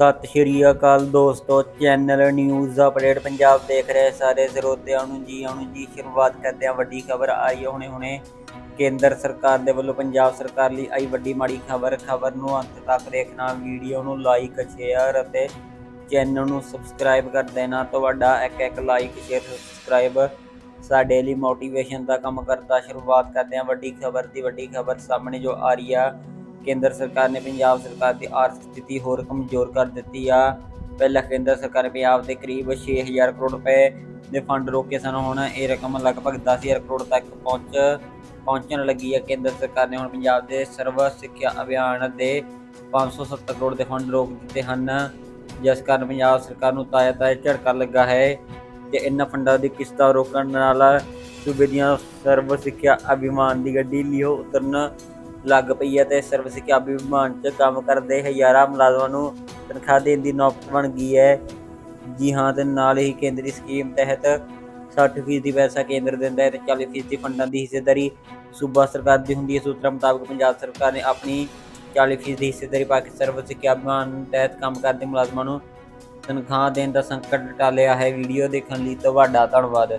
ਸਤਿ ਸ਼੍ਰੀ ਅਕਾਲ ਦੋਸਤੋ, channel news update Punjab ਦੇਖ ਰਹੇ ਸਾਰੇ ਸਰੋਤਿਆਂ ਨੂੰ ਜੀ। ਆਉਣ ਜੀ ਸ਼ੁਰੂਆਤ ਕਰਦੇ ਹਾਂ ਵੱਡੀ ਖਬਰ। ਆਈ ਹੁਣੇ ਹੁਣੇ ਕੇਂਦਰ ਸਰਕਾਰ ਦੇ ਵੱਲੋਂ ਪੰਜਾਬ ਸਰਕਾਰ ਲਈ ਆਈ ਵੱਡੀ ਮਾੜੀ ਖਬਰ। ਖਬਰ ਨੂੰ ਅੰਤ ਤੱਕ ਦੇਖਣਾ, ਵੀਡੀਓ ਨੂੰ ਲਾਈਕ, ਸ਼ੇਅਰ ਅਤੇ ਚੈਨਲ ਨੂੰ ਸਬਸਕ੍ਰਾਈਬ ਕਰ ਦੇਣਾ। ਤੁਹਾਡਾ ਇੱਕ ਇੱਕ ਲਾਈਕ, ਸ਼ੇਅਰ, ਸਬਸਕ੍ਰਾਈਬ ਸਾਡੇ ਲਈ ਮੋਟੀਵੇਸ਼ਨ ਦਾ ਕੰਮ ਕਰਦਾ। ਸ਼ੁਰੂਆਤ ਕਰਦੇ ਹਾਂ ਵੱਡੀ ਖਬਰ ਦੀ। ਵੱਡੀ ਖਬਰ ਸਾਹਮਣੇ ਜੋ ਆ ਰਹੀ ਆ ਕੇਂਦਰ ਸਰਕਾਰ ਨੇ ਪੰਜਾਬ ਸਰਕਾਰ ਦੀ ਆਰਥਿਕ ਸਥਿਤੀ ਹੋਰ ਕਮਜ਼ੋਰ ਕਰ ਦਿੱਤੀ ਆ। ਪਹਿਲਾਂ ਕੇਂਦਰ ਸਰਕਾਰ ਨੇ ਪੰਜਾਬ ਦੇ ਕਰੀਬ 6000 ਕਰੋੜ ਰੁਪਏ ਦੇ ਫੰਡ ਰੋਕੇ ਸਨ, ਹੁਣ ਇਹ ਰਕਮ ਲਗਭਗ 10000 ਕਰੋੜ ਤੱਕ ਪਹੁੰਚ, ਪਹੁੰਚਣ ਲੱਗੀ ਹੈ ਕੇਂਦਰ ਸਰਕਾਰ ਨੇ ਹੁਣ ਪੰਜਾਬ ਦੇ ਸਰਵ ਸਿੱਖਿਆ ਅਭਿਆਨ ਦੇ 570 ਕਰੋੜ ਦੇ ਫੰਡ ਰੋਕ ਦਿੱਤੇ ਹਨ। ਜਿਸ ਕਾਰਨ ਪੰਜਾਬ ਸਰਕਾਰ ਨੂੰ ਤਾਇਆ ਤਾਇਆ ਝਟਕਾ ਲੱਗਾ ਹੈ ਤੇ ਇਹਨਾਂ ਫੰਡਾਂ ਦੀ ਕਿਸ਼ਤਾਂ ਰੋਕਣ ਨਾਲ ਸੂਬੇ ਦੀਆਂ ਸਰਵ ਸਿੱਖਿਆ ਅਭਿਮਾਨ ਦੀ ਗੱਡੀ ਲਿਓ ਉਤਰਨ ਲੱਗ ਪਈ ਹੈ ਤੇ ਸਰਵ ਸਿੱਖਿਆ ਵਿਭਾਗ 'ਚ ਕੰਮ ਕਰਦੇ ਹਜ਼ਾਰਾਂ ਮੁਲਾਜ਼ਮਾਂ ਨੂੰ ਤਨਖਾਹ ਦੇਣ ਦੀ ਨੌਬਤ ਬਣ ਗਈ ਹੈ। ਜੀ ਹਾਂ, ਤੇ ਨਾਲ ਹੀ ਕੇਂਦਰੀ ਸਕੀਮ ਤਹਿਤ 60% ਦੀ ਪੈਸਾ ਕੇਂਦਰ ਦਿੰਦਾ ਹੈ ਤੇ 40% ਦੀ ਫੰਡਾਂ ਦੀ ਹਿੱਸੇਦਾਰੀ ਸੂਬਾ ਸਰਕਾਰ ਦੀ ਹੁੰਦੀ ਹੈ। ਸੂਤਰਾਂ ਮੁਤਾਬਕ ਪੰਜਾਬ ਸਰਕਾਰ ਨੇ ਆਪਣੀ 40% ਦੀ ਹਿੱਸੇਦਾਰੀ ਪਾ ਕੇ ਸਰਵ ਸਿੱਖਿਆ ਅਭਿਆਨ ਤਹਿਤ ਕੰਮ ਕਰਦੇ ਮੁਲਾਜ਼ਮਾਂ ਨੂੰ ਤਨਖਾਹ ਦੇਣ ਦਾ ਸੰਕਟ ਟਾਲਿਆ ਹੈ। ਵੀਡੀਓ ਦੇਖਣ ਲਈ ਤੁਹਾਡਾ ਧੰਨਵਾਦ।